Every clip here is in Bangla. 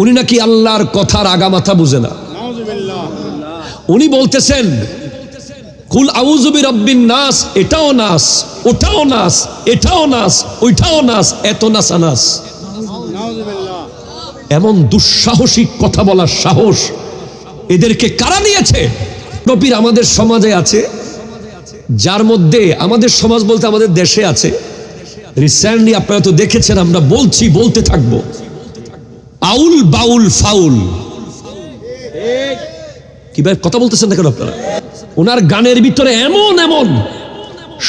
উনি নাকি আল্লাহর কথার আগামাথা বুঝে না। উনি বলতেছেন, কুল আউজুবি রব্বিন নাস, এটাও নাস, ওটাও নাস, এটাও নাস, ওইটাও নাস, এত নাস আনাস এমন দুঃসাহসিক কথা বলার সাহস এদেরকে কারা নিয়েছে নবীর আমাদের সমাজে আছে, যার মধ্যে আমাদের সমাজ বলতে আমাদের দেশে আছে। রিসেন্টলি আপনারা তো দেখেছেন, আমরা বলছি, বলতে থাকব। আউল বাউল ফাউল। কি ভাই, কথা বলতেছেন দেখেন আপনারা? ওনার গানের ভিতরে এমন এমন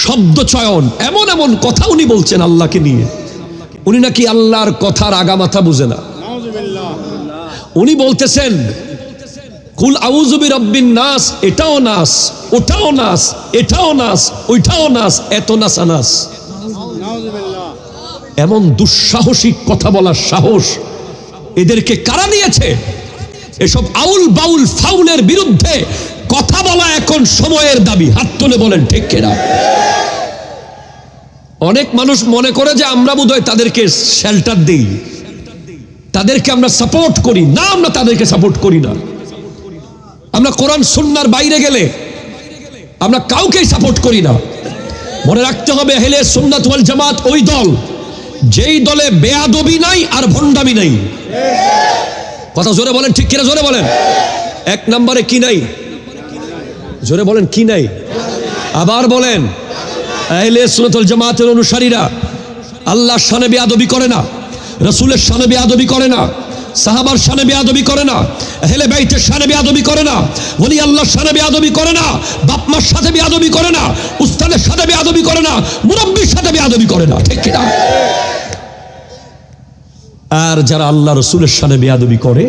শব্দ চয়ন, এমন এমন কথা উনি বলছেন আল্লাহকে নিয়ে। উনি নাকি আল্লাহর কথার আগামাথা বুঝে না। উনি বলতেছেন, কুল আউজুবি রব্বিন নাস, এটাও নাস, ওটাও নাস, এটাও নাস, ওইটাও নাস, এত নাস আনাস। এমন দুঃসাহসিক কথা বলার সাহস এদেরকে কারা দিয়েছে এসব আউল বাউল ফাউলের বিরুদ্ধে কথা বলা এখন সময়ের দাবি। হাত তুলে বলেন, ঠিক কিনা? অনেক মানুষ মনে করে যে আমরা বোধহয় তাদেরকে শেল্টার দিই। তাদেরকে আমরা সাপোর্ট করি। না, আমরা তাদেরকে সাপোর্ট করি না। আমরা কোরআন সুন্নার বাইরে গেলে আমরা কাউকেই সাপোর্ট করি না। মনে রাখতে হবে হেলে সুন্নাত ওয়াল জামাত ওই দল, যেই দলে বেয়াদবি নাই আর ভণ্ডামি নাই। কথা জোরে বলেন, ঠিক কিনা জোরে বলেন? এক নম্বরে কি নাই? জোরে বলেন, কি নাই? আবার বলেন জামাতের অনুসারীরা আল্লাহর শানে বেয়াদবি করে না, রসুলের শানে বেয়াদবি করে না, সাহাবার শানে বেয়াদবি করে না হেলে বাইতের শানে বেয়াদবি করে না, ওলি আল্লাহর শানে বেয়াদবি করে না বাপমার সাথে বেয়াদবি করে না, উস্তাদের সাথে বেয়াদবি করে না, মুরব্বীর সাথে বেয়াদবি করে না, ঠিক কিনা? আর যারা আল্লাহ রসুলের সাথে বেয়াদবি করে,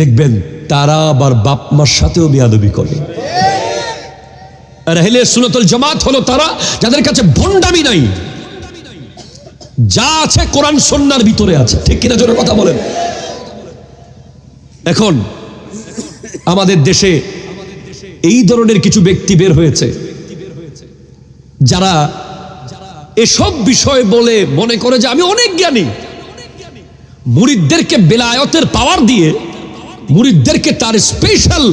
দেখবেন তারা আবার বাপ মার সাথেও বেয়াদবি করে। আর হেলে সুনতল জামাত হলো তারা যাদের কাছে ভণ্ডামি নাই। যা আছে কোরআন সন্ন্যার ভিতরে আছে। ঠিক কিনা জোরে কথা বলেন। এখন আমাদের দেশে এই ধরনের কিছু ব্যক্তি বের হয়েছে, যারা এসব বিষয় বলে মনে করে যে আমি অনেক জ্ঞানী। মুরিদদেরকে বেলায়তের পাওয়ার দিয়ে, মুরিদদেরকে তার স্পেশাল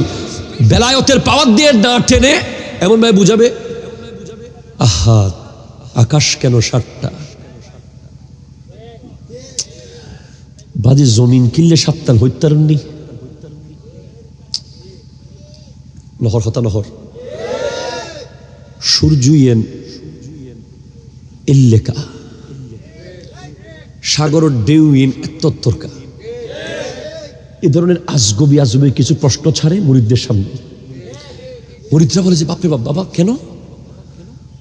বেলায়তের পাওয়ার দিয়ে না টেনে এমন ভাবে বুঝাবে, আহা, আকাশ কেন সাতটা? বাজে জমিন কিনলে সাপ্তাল হইতারণনি নহর হতা নহর। সূর্যুয়েন ইল্লেকা সাগরের ডেউইন তত্তরকা এ ধরনের আজগবি আজবে কিছু প্রশ্ন ছাড়ে মুরিদদের সামনে। মুরিদরা বলে যে, বাপরে বাপ, বাবা, কেন?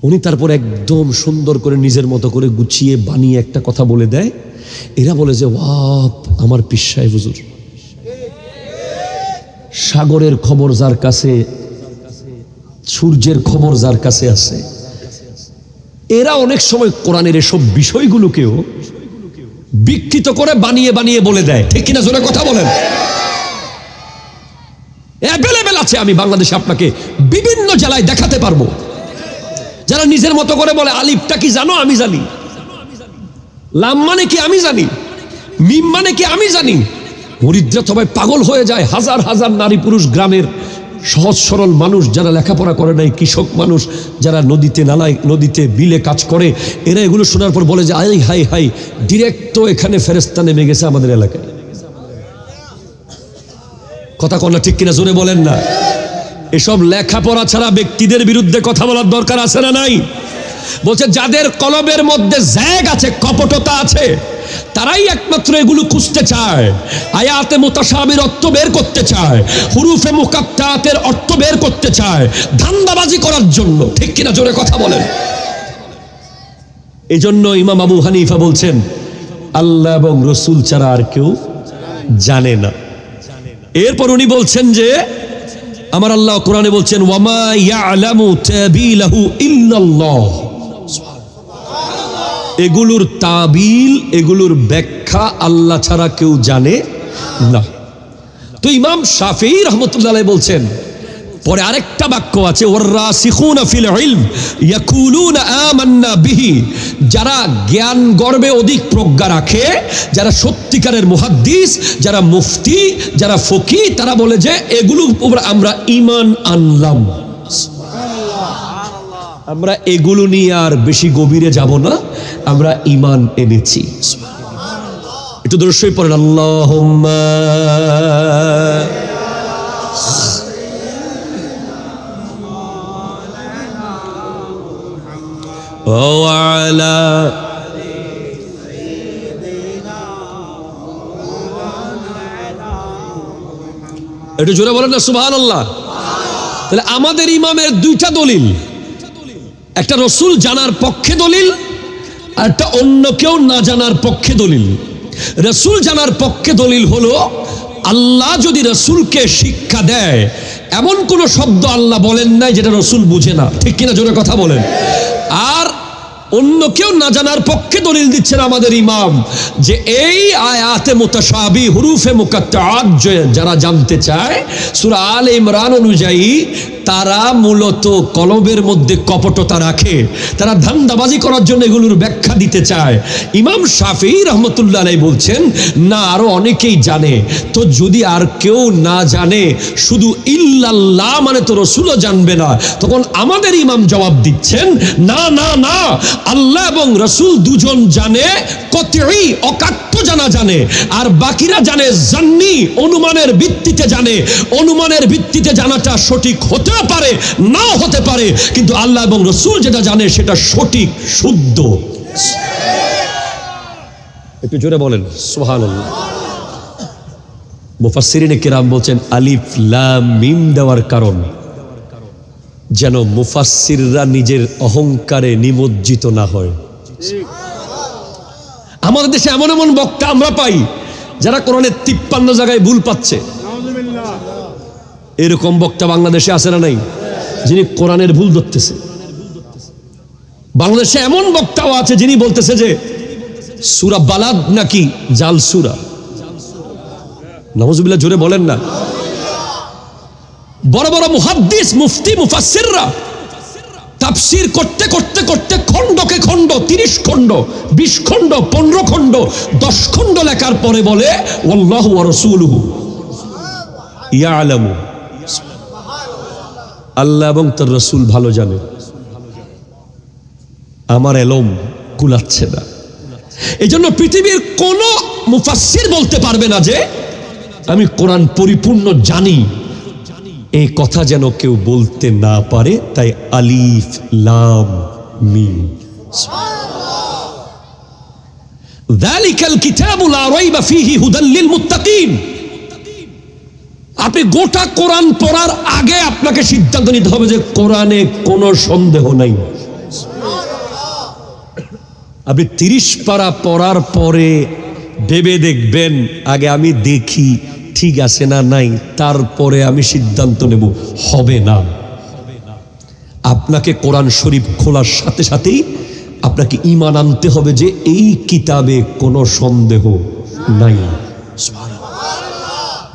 উনি তারপর একদম সুন্দর করে নিজের মতো করে গুছিয়ে বানিয়ে একটা কথা বলে দেয়। এরা বলে যে, ওয়াপ, আমার পিসাই হুজুর। সাগরের খবর যার কাছে, সূর্যের খবর যার কাছে আছে। এরা অনেক সময় কোরআনের এসব বিষয়গুলোকেও বিকৃত করে বানিয়ে বানিয়ে বলে দেয়। ঠিক কিনা জোরে কথা বলেন? অ্যাভেলেবেল আছে, আমি বাংলাদেশে আপনাকে বিভিন্ন জেলায় দেখাতে পারব। যারা নিজের মতো করে বলে, আলিফটা কি জানো? আমি জানি। লাম মানে কি? আমি জানি। মিম মানে কি? আমি জানি। মরিদ্রা সবাই পাগল হয়ে যায়, হাজার হাজার নারী পুরুষ গ্রামের সহজ সরল মানুষ যারা লেখাপড়া করে নাই, কৃষক মানুষ যারা নদীতে নালায়, নদীতে বিলে কাজ করে, এরা এগুলো শোনার পর বলে যে আই হাই হাই ডিরেক্ট তো এখানে ফেরেস্তা নেমে গেছে আমাদের এলাকায়। কথা কন্যা ঠিক কিনা, জোরে বলেন না। এসব লেখাপড়া ছাড়া ব্যক্তিদের বিরুদ্ধে কথা বলার দরকার আছে না নাই? বলছে, যাদের কলবের মধ্যে জ্যাগ আছে, কপটতা আছে, তারাই একমাত্র এগুলো খুঁজতে চায়। আয়াতে মোতাসাবির অর্থ বের করতে চায়, হুরুফে মুকাত্তাতের অর্থ বের করতে চায় ধান্দাবাজি করার জন্য। ঠিক কিনা জোরে কথা বলেন? এই জন্য ইমাম আবু হানিফা বলছেন, আল্লাহ এবং রসুল ছাড়া আর কেউ জানে না। এরপর উনি বলছেন যে, আমার আল্লাহ কোরআনে বলছেন, ওয়ামা ইয়ালামু তাবিলাহু ইল্লাল্লাহ। এগুলোর তাবিল, এগুলোর ব্যাখ্যা আল্লাহ ছাড়া কেউ জানে না। তো ইমাম শাফি রহমতুল্লাহ বলছেন, পরে আরেকটা বাক্য আছে যারা জ্ঞান গর্বে অধিক প্রজ্ঞা রাখে, যারা সত্যিকারের মুহাদ্দিস, যারা মুফতি, যারা ফকি তারা বলে যে এগুলো উপর আমরা ইমান আনলাম। আমরা এগুলো নিয়ে আর বেশি গভীরে যাব না আমরা ঈমান এনেছি একটু দৃশ্যই পড়েন আল্লাহ وعلى একটু জোরে বলেন না সুবহান আল্লাহ তাহলে আমাদের ইমামের দুইটা দলিল একটা রসুল জানার পক্ষে দলিল, আর একটা অন্য কেউ না জানার পক্ষে দলিল। রসুল জানার পক্ষে দলিল হলো, আল্লাহ যদি রসুলকে শিক্ষা দেয়, এমন কোন শব্দ আল্লাহ বলেন নাই যেটা রসুল বুঝে না। ঠিক কিনা জোরে কথা বলেন। আর অন্য কেউ না জানার পক্ষে দলিল দিচ্ছেন আমাদের ইমাম, যে এই আয়াতে মুতাসাবি হুরুফে মুকাত্তাআত, যে- যারা জানতে চায়, সূরা আল ইমরান অনুযায়ী তারা মূলত কলবের মধ্যে কপটতা রাখে। তারা ধান্দাবাজি করার জন্য এগুলোর ব্যাখ্যা দিতে চায়। ইমাম শাফি রহমতুল্লাহ আলাই বলছেন, না, আরও অনেকেই জানে। তো যদি আর কেউ না জানে, শুধু ইল্লাল্লাহ মানে তো রসুলও জানবে না। তখন আমাদের ইমাম জবাব দিচ্ছেন, না না না, আল্লাহ এবং রসুল দুজন জানে, কতই অকাট্য জানা জানে। আর বাকিরা জানে জান্নি, অনুমানের ভিত্তিতে জানে। অনুমানের ভিত্তিতে জানাটা সঠিক হতেও পারে, নাও হতে পারে, কিন্তু আল্লাহ এবং রসুল যেটা জানে সেটা সঠিক, শুদ্ধ। একটু জোরে বলেন সোহান মুফাসিরিনে কিরাম বলছেন, আলিফ দেওয়ার কারণ। যেন মুফাসসিররা নিজের অহংকারে নিমজ্জিত না হয়। আমাদের দেশে এমন এমন বক্তা আমরা পাই, যারা কোরআনের তিপ্পান্ন জায়গায় ভুল পাচ্ছে। এরকম বক্তা বাংলাদেশে আছে না নাই? যিনি কোরআনের ভুল ধরতেছে। বাংলাদেশে এমন বক্তাও আছে যিনি বলতেছে যে, সুরা বালাদ নাকি জাল সুরা? নওয়াজুবিল্লাহ জোরে বলেন না। বড় বড় মুহাদ্দিস, মুফতি, মুফাসসিররা তাফসির করতে করতে করতে খণ্ডকে খণ্ড, তিরিশ খণ্ড, বিশ খণ্ড, পনেরো খণ্ড, দশ খণ্ড লেখার পরে বলে ওল্লাহ রসুলহু। ইয়ালামু। আল্লাহ এবং তার রসুল ভালো জানে। আমার এলম কুলাচ্ছে না। এই জন্য পৃথিবীর কোন মুফাসসির বলতে পারবে না যে, আমি কোরআন পরিপূর্ণ জানি। এই কথা যেন কেউ বলতে না পারে, তাই আলিফ, লাম, মিম। কিতাবু লা রাইবা ফীহি হুদাল লিল মুত্তাকিন আপনি গোটা কোরআন পড়ার আগে আপনাকে সিদ্ধান্ত নিতে হবে যে কোরআনে কোনো সন্দেহ নাই। আপনি তিরিশ পারা পড়ার পরে ভেবে দেখবেন, আগে আমি দেখি ঠিক আছে না নাই, তারপরে আমি সিদ্ধান্ত নেব, হবে না। আপনাকে কোরআন শরীফ খোলার সাথে সাথেই আপনাকে ইমান আনতে হবে যে এই কিতাবে কোনো সন্দেহ নাই।